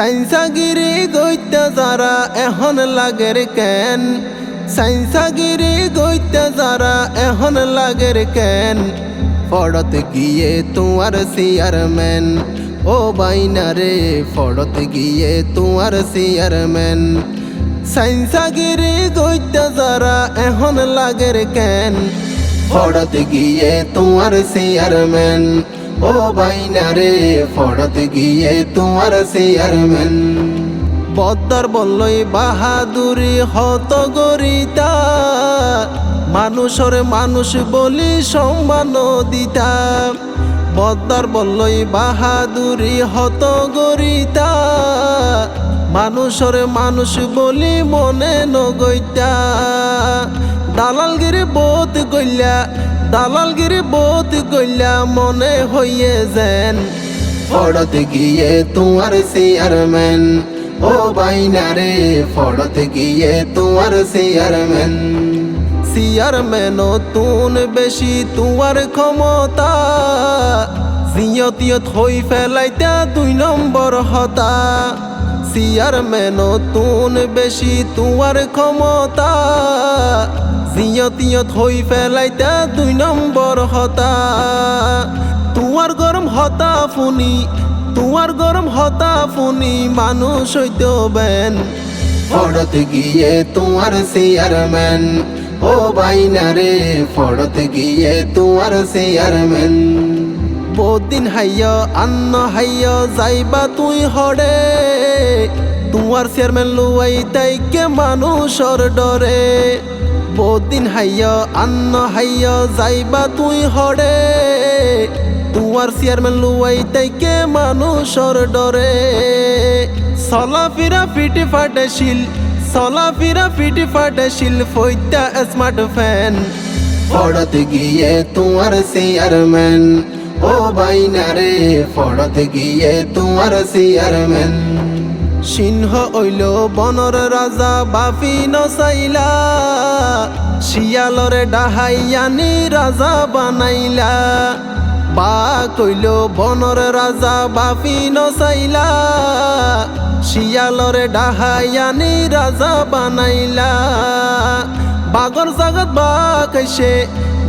সাইন্সাগিরি গইতে যারা এখন লাগের কেন? সাইন্সাগিরি গইতে যারা এখন লাগের কেন? ফড়ত গিয়ে তোমার চেয়ারম্যান। ও বাইনা রে, ফড়ত গিয়ে তোমার চেয়ারম্যান। সাইন্সাগিরি গইতে যারা এখন লাগের কেন? ফড়ত গিয়ে তোমার চেয়ারম্যান। ও বাইনা রে, ফড়ত গিয়ে তোমার চেয়ারম্যান। বদ্দার বললই বাহাদুরি হত গরিতা। মানুষের মানুষ বলি সম্মান দিতা। বদ্দার বললই বাহাদুরি হত গরিতা। মানুষের মানুষ বলি মনে নগৈতা দালালগিরি বোধ গইলা দালালগিরি বোধ গইলা মনে হইয়ে যেন। ফড়ত গিয়ে তোমার চেয়ারম্যান ও বাইনা রে ফড়ত গিয়ে তোমার চেয়ারম্যান। চেয়ারম্যান তুন বেশি তোমার ক্ষমতা জিয়তিয়ত হই ফেলাইতা দুই নম্বর হতা। চেয়ারম্যান তুন বেশি তোমার ক্ষমতা জিয়তিয়ত হই ফেলাইতা দুই নম্বর হতা। তোমার গরম হতা ফুনি তোমার গরম হতা ফুনি মানুষ হইতে বেন। ফড়ত গিয়ে তোমার চেয়ারম্যান ও বাইনা রে ফড়ত গিয়ে তোমার চেয়ারম্যান। বহুদিন হাইয় আন্ন হাইয় যাইবা তুই হরে তোমার চেয়ারম্যান লুয়াই তাইকে মানুষর ডরে। বহুদিন হাইয়, আন্ন হাইয়, যাইবা তুই হরে। তোমার চেয়ারম্যান লুয়াই তাইকে মানুষর ডরে। চলা ফিরা ফিটি ফাটে শিল চলা ফিরা ফিটি ফাটে শিল ফৈতা স্মার্ট ফ্যান ফড়ত গিয়ে তোমার চেয়ারম্যান, ও বাইনা রে, ফড়ত গিয়ে তোমার চেয়ারম্যান। সিংহ ওইল বনর রাজা বাফি নসাইলা শিয়ালরে ডাহাইয়ানি রাজা বানাইলা। বা কইল বনর রাজা বাফি নসাইলা শিয়ালরে ডাহাইয়ানি রাজা বানাইলা। বাগর জাগত বা কাইছে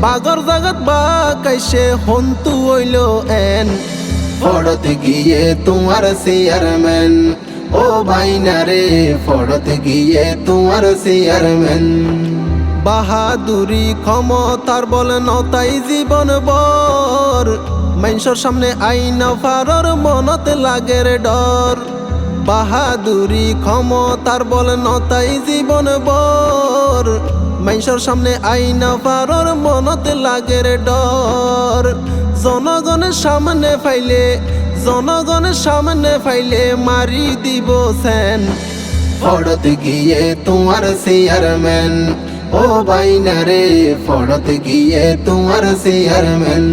বাগর জাগত বা কাইছে হন্তু হইল এন। ফড়ত গিয়ে তোমার চেয়ারম্যান। ও বাইনা রে ফড়ত গিয়ে তোমার চেয়ারম্যান। বাহাদুরি ক্ষমতার বলে নতাই জীবন বর মানুষের সামনে আইন ফারর মনত লাগের ডর। বাহাদুরি ক্ষমতার বলে নতাই জীবন বর মানুষের সামনে আইন ফারর মনত লাগের ডর। জনগণের সামনে ফাইলে জনগণের সামনে ফাইলে মারি দিব সেন। ফড়ত গিয়ে তোমার চেয়ারম্যান। ও বাইনারে, ফড়ত গিয়ে তোমার চেয়ারম্যান।